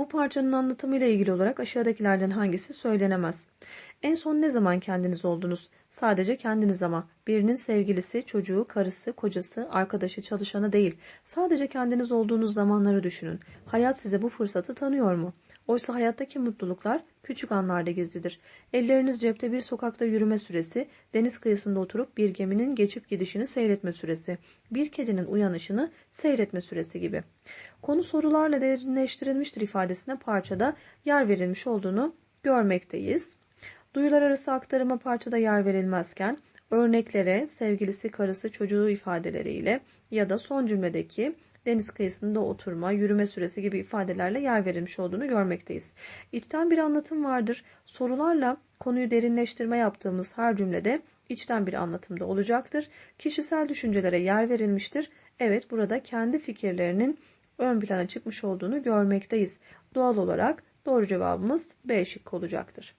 Bu parçanın anlatımıyla ilgili olarak aşağıdakilerden hangisi söylenemez? En son ne zaman kendiniz oldunuz? Sadece kendiniz ama. Birinin sevgilisi, çocuğu, karısı, kocası, arkadaşı, çalışanı değil. Sadece kendiniz olduğunuz zamanları düşünün. Hayat size bu fırsatı tanıyor mu? Oysa hayattaki mutluluklar küçük anlarda gizlidir. Elleriniz cepte bir sokakta yürüme süresi, deniz kıyısında oturup bir geminin geçip gidişini seyretme süresi, bir kedinin uyanışını seyretme süresi gibi. Konu sorularla derinleştirilmiştir ifadesine parçada yer verilmiş olduğunu görmekteyiz. Duyular arası aktarıma parçada yer verilmezken örneklere sevgilisi, karısı, çocuğu ifadeleriyle ya da son cümledeki deniz kıyısında oturma, yürüme süresi gibi ifadelerle yer verilmiş olduğunu görmekteyiz. İçten bir anlatım vardır. Sorularla konuyu derinleştirme yaptığımız her cümlede içten bir anlatımda olacaktır. Kişisel düşüncelere yer verilmiştir. Evet burada kendi fikirlerinin ön plana çıkmış olduğunu görmekteyiz. Doğal olarak doğru cevabımız B şıkkı olacaktır.